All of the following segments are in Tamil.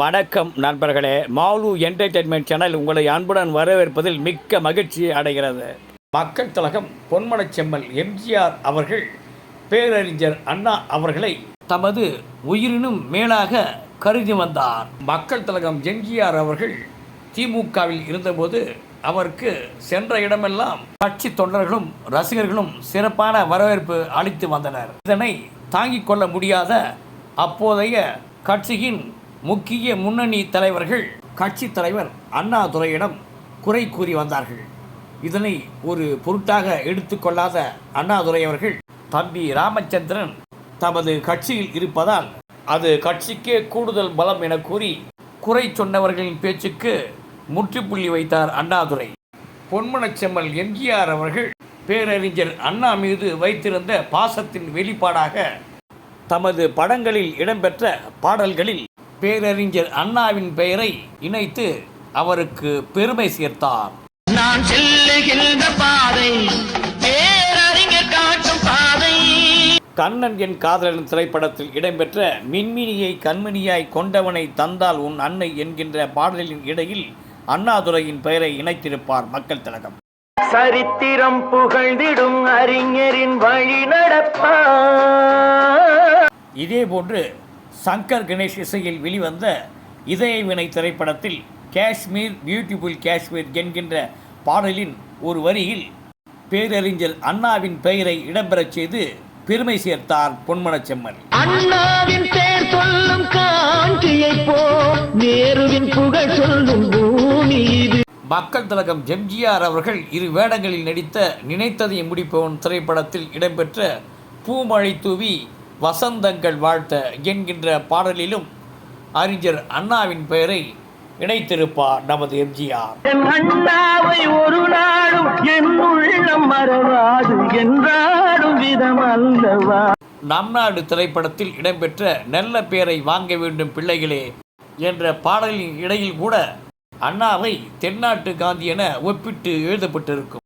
வணக்கம் நண்பர்களே. மாலு என்டர்டெயின்மெண்ட் சேனல் உங்களை அன்புடன் வரவேற்பதில் மிக்க மகிழ்ச்சி அடைகிறது. மக்கள் தலகம் பொன்மனச் செம்மல் எம்ஜிஆர் அவர்கள் பேரறிஞர் அண்ணா அவர்களை தமது உயிரினும் மேலாக கருதி வந்தார். மக்கள் தலகம் எம்ஜிஆர் அவர்கள் திமுகவில் இருந்தபோது அவருக்கு சென்ற இடமெல்லாம் கட்சி தொண்டர்களும் ரசிகர்களும் சிறப்பான வரவேற்பு அளித்து வந்தனர். இதனை தாங்கிக் கொள்ள முடியாத அப்போதைய கட்சியின் முக்கிய முன்னணி தலைவர்கள் கட்சி தலைவர் அண்ணாதுரையிடம் குறை கூறி வந்தார்கள். இதனை ஒரு பொருட்டாக எடுத்துக்கொள்ளாத அண்ணாதுரை அவர்கள் தம்பி ராமச்சந்திரன் தமது கட்சியில் இருப்பதால் அது கட்சிக்கே கூடுதல் பலம் என கூறி குறை சொன்னவர்களின் பேச்சுக்கு முற்றுப்புள்ளி வைத்தார் அண்ணாதுரை. பொன்முனச்செம்மல் எம்ஜிஆர் அவர்கள் பேரறிஞர் அண்ணா மீது வைத்திருந்த பாசத்தின் வெளிப்பாடாக தமது படங்களில் இடம்பெற்ற பாடல்களில் பேரறிஞர் அண்ணாவின் பெயரை இணைத்து அவருக்கு பெருமை சேர்த்தார். நான் செல்லுகின்ற பாதை பேரறிஞர் காட்டும் பாதை. கண்ணன் என் காதலன் திரைப்படத்தில் இடம்பெற்ற மின்மினியை கண்மணியாய் கொண்டவனை தந்தால் உன் அன்னை என்கின்ற பாடலின் இடையில் அண்ணாதுரையின் பெயரை இணைத்திருப்பார் மக்கள் திலகம். சரித்திரம் புகழ்ந்திடும் அறிஞரின் வழி நடப்பா. இதேபோன்று சங்கர் கணேஷ் இசையில் வெளிவந்த இதய வினை திரைப்படத்தில் காஷ்மீர் பியூட்டிஃபுல் காஷ்மீர் என்கின்ற பாடலின் ஒரு வரியில் பேரறிஞர் அண்ணாவின் பெயரை இடம்பெறச் செய்து பெருமை சேர்த்தார் பொன்மனச் செம்மல் அண்ணாவின் பேர் சொல்லும் காஞ்சியை போ நேருவின் புகழ் சொல்லும் பூமி இது. மக்கள் திலகம் எம்ஜிஆர் அவர்கள் இரு வேடங்களில் நடித்த நினைத்ததை முடிப்பவன் திரைப்படத்தில் இடம்பெற்ற பூமழை தூவி வசந்தங்கள் வாழ்த்த என்கின்ற பாடலிலும் அறிஞர் அண்ணாவின் பெயரை இணைத்திருப்பார் நமது எம்ஜிஆர். என் அண்ணாவை ஒரு நாளும் என் உள்ளம் மறவாது என்றாடும் விதம் அல்லவா? நம் நாடு திரைப்படத்தில் இடம்பெற்ற நல்ல பெயரை வாங்க வேண்டும் பிள்ளைகளே என்ற பாடலின் இடையில் கூட அண்ணாவை தென்னாட்டு காந்தி என ஒப்பிட்டு எழுதப்பட்டிருக்கும்.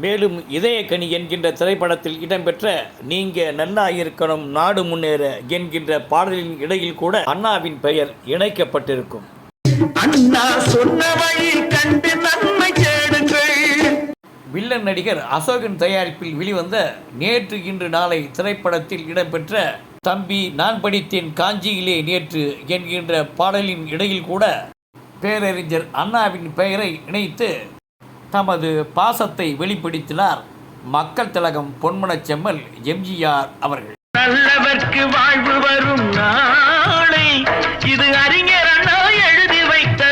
மேலும் இதயக்கனி என்கின்ற திரைப்படத்தில் இடம்பெற்ற நீங்க நல்லா இருக்கணும் நாடு முன்னேற என்கின்ற பாடலின் இடையில் கூட அண்ணாவின் பெயர் இணைக்கப்பட்டிருக்கும். அண்ணா சொன்ன வழி கண்டு நன்மை வில்லன் நடிகர் அசோகன் தயாரிப்பில் வெளிவந்த நேற்று இன்று நாளை திரைப்படத்தில் இடம்பெற்ற தம்பி நான் படித்தேன் காஞ்சியிலே நேற்று என்கின்ற பாடலின் இடையில் கூட பேரறிஞர் அண்ணாவின் பெயரை இணைத்து தமது பாசத்தை வெளிப்படுத்தினார். மக்கள் திலகம் பொன்மனச் செம்மல் எம்ஜிஆர் அவர்கள். நல்லவர்க்கு வாழ்வு வரும் நாளை இது அறிஞர் அண்ணா எழுதி வைத்த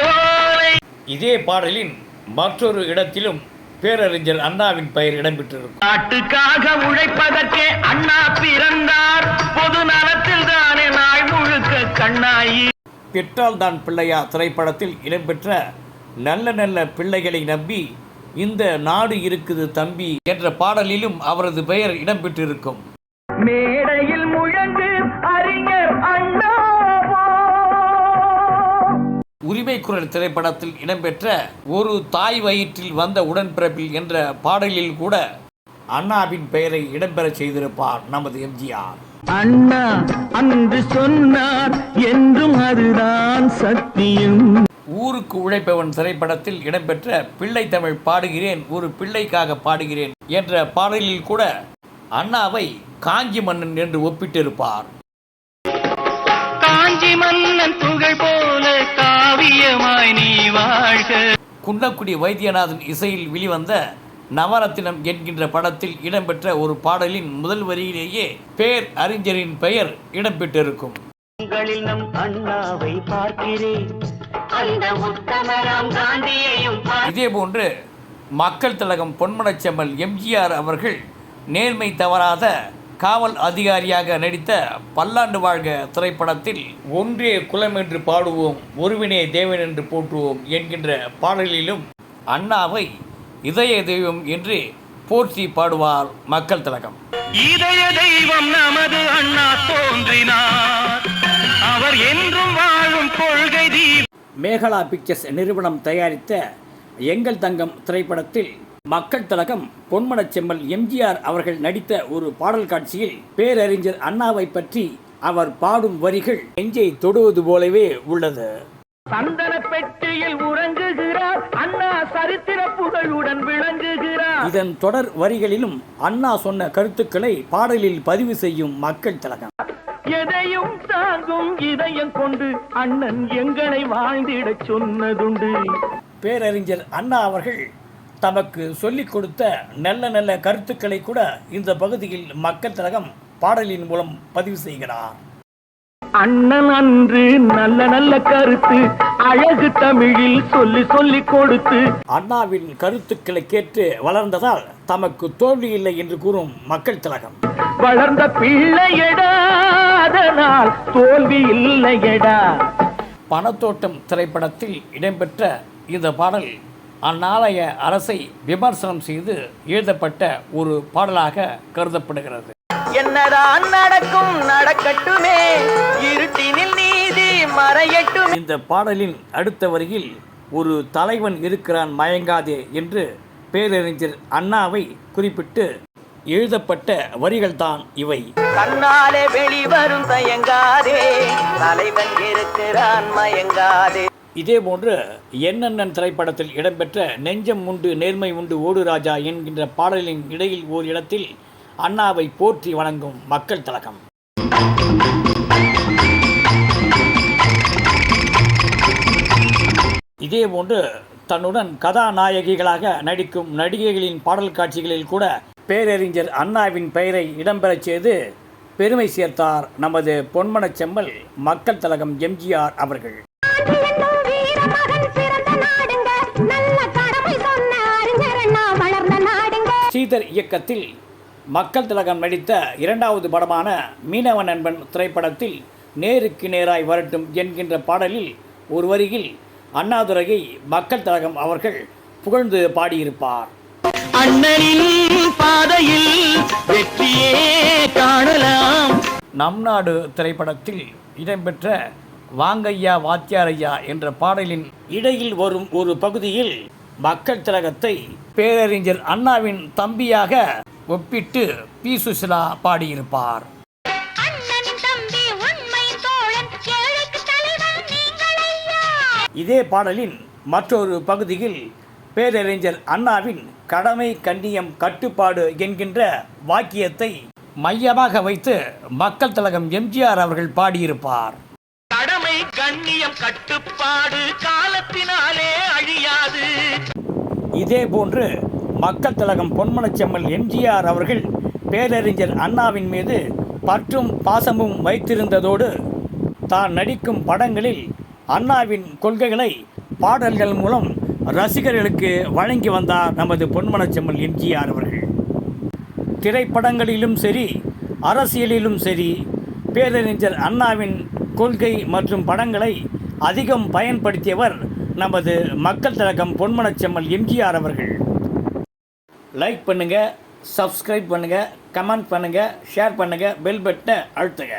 இதே பாடலின் மற்றொரு இடத்திலும் பேரறிஞர் அண்ணாவின் பெயர் இடம்பெற்றிருக்கும். நாட்டுக்காக உழைப்பதற்கே அண்ணா பிறந்தார். பொது நலத்தில் தானே நாள் முழுக்க கண்ணாயி. பெற்றால் தான் பிள்ளையா திரைப்படத்தில் இடம்பெற்ற நல்ல நல்ல பிள்ளைகளை நம்பி இந்த நாடு இருக்குது தம்பி என்ற பாடலிலும் அவரது பெயர் இடம்பெற்றிருக்கும். மேடையில் முழங்கு அறிஞர் அண்ணா. உரிமை குரல் திரைப்படத்தில் இடம்பெற்ற ஒரு தாய் வயிற்றில் வந்த உடன்பிறப்பில் என்ற பாடலில் கூட அண்ணாவின் பெயரை இடம்பெறச் செய்திருப்பார் நமது எம்ஜிஆர். அண்ணா அன்று சொன்னார் என்றும் அதுதான் சத்தியம். ஊருக்கு உழைப்பவன் திரைப்படத்தில் இடம்பெற்ற பிள்ளை தமிழ் பாடுகிறேன் ஒரு பிள்ளைக்காக பாடுகிறேன் என்ற பாடலில் கூட அண்ணாவை காஞ்சி மன்னன் என்று ஒப்பிட்டிருப்பார். காஞ்சி மன்னன் புகழ் போல காவியமாய் நீ வாழ்க. குன்னக்குடி வைத்தியநாதன் இசையில் வெளிவந்த நவரத்தினம் என்கின்ற படத்தில் இடம்பெற்ற ஒரு பாடலின் முதல் வரியிலேயே பேர் அறிஞரின் பெயர் இடம்பெற்றிருக்கும். உங்களில் நம் அண்ணாவை பார்க்கிறேன். காந்தியையும் இதேபோன்று மக்கள் திலகம் பொன்மனச் செம்மல் எம்ஜிஆர் அவர்கள் நேர்மை தவறாத காவல் அதிகாரியாக நடித்த பல்லாண்டு வாழ்க திரைப்படத்தில் ஒன்றே குலம் என்று பாடுவோம் ஒருவினே தேவன் என்று போற்றுவோம் என்கின்ற பாடலிலும் அண்ணாவை இதய தெய்வம் என்று போற்றி பாடுவார் மக்கள் திலகம். இதய தெய்வம் நமது அண்ணா தோன்றினார். மேகலா பிக்சர்ஸ் நிறுவனம் தயாரித்த எங்கள் தங்கம் திரைப்படத்தில் மக்கள் திலகம் பொன்மனச் செம்மல் எம்ஜிஆர் அவர்கள் நடித்த ஒரு பாடல் காட்சியில் பேரறிஞர் அண்ணாவை பற்றி அவர் பாடும் வரிகள் நெஞ்சை தொடுவது போலவே உள்ளது. சந்தன பெட்டியில் உறங்குகிறார். அண்ணா சரித்திர புகழுடன் விளங்குகிறார். இதன் தொடர் வரிகளிலும் அண்ணா சொன்ன கருத்துக்களை பாடலில் பதிவு செய்யும் மக்கள் திலகம். எதையும் தாங்கும் இதயம் கொண்டு அண்ணன் எங்களை வாழ்ந்திடச் சொன்னதுண்டு. பேரறிஞர் அண்ணா அவர்கள் தமக்கு சொல்லிக் கொடுத்த நல்ல நல்ல கருத்துக்களை கூட இந்த பகுதியில் மக்கள் திலகம் பாடலின் மூலம் பதிவு செய்கிறார். அண்ணன் அன்று நல்ல நல்ல கருத்து அழகு தமிழில் சொல்லி சொல்லி கொடுத்து அண்ணாவின் கருத்துக்களை கேட்டு வளர்ந்ததால் தமக்கு தோல்வி இல்லை என்று கூறும் மக்கள் திலகம். வளர்ந்த பிள்ளையடா அதனால் தோல்வி இல்லையடா. பணத்தோட்டம் திரைப்படத்தில் இடம்பெற்ற இந்த பாடல் அந்நாளைய அரசை விமர்சனம் செய்து எழுதப்பட்ட ஒரு பாடலாக கருதப்படுகிறது. என்னதான் நடக்கும்? நடக்கட்டுமே. இருட்டினில் நீதி மறையட்டும். இந்த பாடலின் அடுத்த வரியில் ஒரு தலைவன் இருக்கிறான் மயங்காதே என்று பேரறிஞர் அண்ணாவை குறிப்பிட்டு எழுதப்பட்ட வரிகள்தான் இவை. கண்ணாலே வெளிவரும் தயங்காதே தலைவன் இருக்கிறான் மயங்காதே. இதேபோன்று என்னென்னன் திரைப்படத்தில் இடம்பெற்ற நெஞ்சம் உண்டு நேர்மை உண்டு ஓடு ராஜா என்கின்ற பாடலின் இடையில் ஓர் இடத்தில் அண்ணாவை போற்றி வணங்கும் மக்கள் திலகம். இதேபோன்று தன்னுடன் கதாநாயகிகளாக நடிக்கும் நடிகைகளின் பாடல் காட்சிகளில் கூட பேரறிஞர் அண்ணாவின் பெயரை இடம்பெறச் செய்து பெருமை சேர்த்தார் நமது பொன்மனச் செம்மல் மக்கள் தலகம் எம்ஜிஆர் அவர்கள். சீதர் இயக்கத்தில் மக்கள் திலகம் நடித்த இரண்டாவது படமான மீனவ நண்பன் திரைப்படத்தில் நேருக்கு நேராய் வரட்டும் என்கின்ற பாடலில் ஒரு வரியில் அண்ணாதுரையை மக்கள் திலகம் அவர்கள் புகழ்ந்து பாடியிருப்பார். அண்ணனின் நம் நாடு திரைப்படத்தில் இடம்பெற்ற வாங்கையா வாத்தியாரையா என்ற பாடலின் இடையில் வரும் ஒரு பகுதியில் மக்கள் திலகத்தை பேரறிஞர் அண்ணாவின் தம்பியாக ஒப்பிட்டு பி. சுசிலா பாடியிருப்பார். இதே பாடலின் மற்றொரு பகுதியில் பேரறிஞர் அண்ணாவின் கடமை கண்ணியம் கட்டுப்பாடு என்கின்ற வாக்கியத்தை மையமாக வைத்து மக்கள் திலகம் எம்ஜிஆர் அவர்கள் பாடியிருப்பார். கடமை கண்ணியம் கட்டுப்பாடு காலத்தினாலே அழியாது. இதே போன்று மக்கள் திலகம் பொன்மனச்செம்மல் எம்ஜிஆர் அவர்கள் பேரறிஞர் அண்ணாவின் மீது பற்றும் பாசமும் வைத்திருந்ததோடு தான் நடிக்கும் படங்களில் அண்ணாவின் கொள்கைகளை பாடல்கள் மூலம் ரசிகர்களுக்கு வழங்கி வந்தார் நமது பொன்மனச்செம்மல் எம்ஜிஆர் அவர்கள். திரைப்படங்களிலும் சரி அரசியலிலும் சரி பேரறிஞர் அண்ணாவின் கொள்கை மற்றும் படங்களை அதிகம் பயன்படுத்தியவர் நமது மக்கள் தலகம் பொன்மனச்செம்மல் எம்ஜிஆர் அவர்கள். லைக் பண்ணுங்கள் சப்ஸ்கிரைப் பண்ணுங்கள் கமெண்ட் பண்ணுங்கள் ஷேர் பண்ணுங்கள் பெல் பட்டனை அழுத்துங்க.